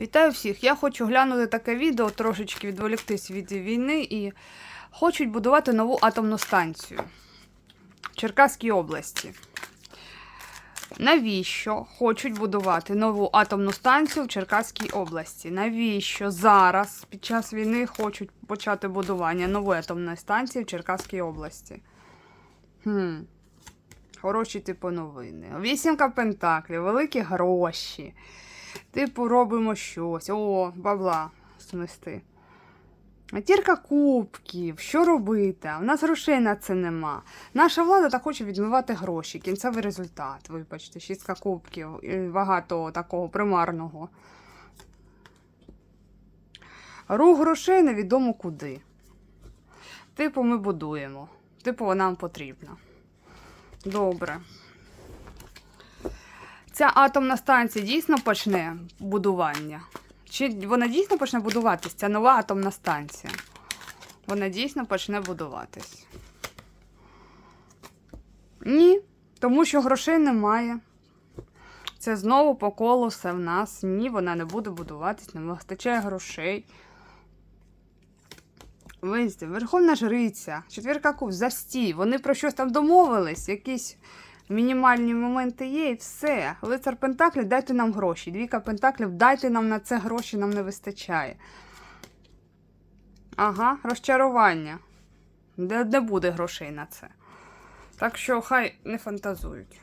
Вітаю всіх! Я хочу глянути таке відео, трошечки відволіктись від війни і хочуть будувати нову атомну станцію в Черкаській області. Навіщо хочуть будувати нову атомну станцію в Черкаській області? Навіщо зараз, під час війни, хочуть почати будування нової атомної станції в Черкаській області? Хм. Хороші типу новини. Вісімка пентаклів, великі гроші. Типу, робимо щось. О, бабла смести. Тірка кубків, що робити? У нас грошей на це нема. Наша влада так хоче відмивати гроші. Кінцевий результат. Вибачте, шістка кубків і багато такого примарного. Рух грошей невідомо куди. Типу, ми будуємо. Типу, вона нам потрібна. Добре. Ця атомна станція дійсно почне будування? Чи вона дійсно почне будуватись? Ця нова атомна станція. Вона дійсно почне будуватись. Ні, тому що грошей немає. Це знову по колу все в нас. Ні, вона не буде будуватись, не вистачає грошей. Визнайте, Верховна Жриця, четвірка куб, застій. Вони про щось там домовились, якісь мінімальні моменти є, і все. Лицар Пентаклів, дайте нам гроші. Двіка Пентаклів, дайте нам на це гроші, нам не вистачає. Ага, розчарування. Де, де буде грошей на це? Так що хай не фантазують.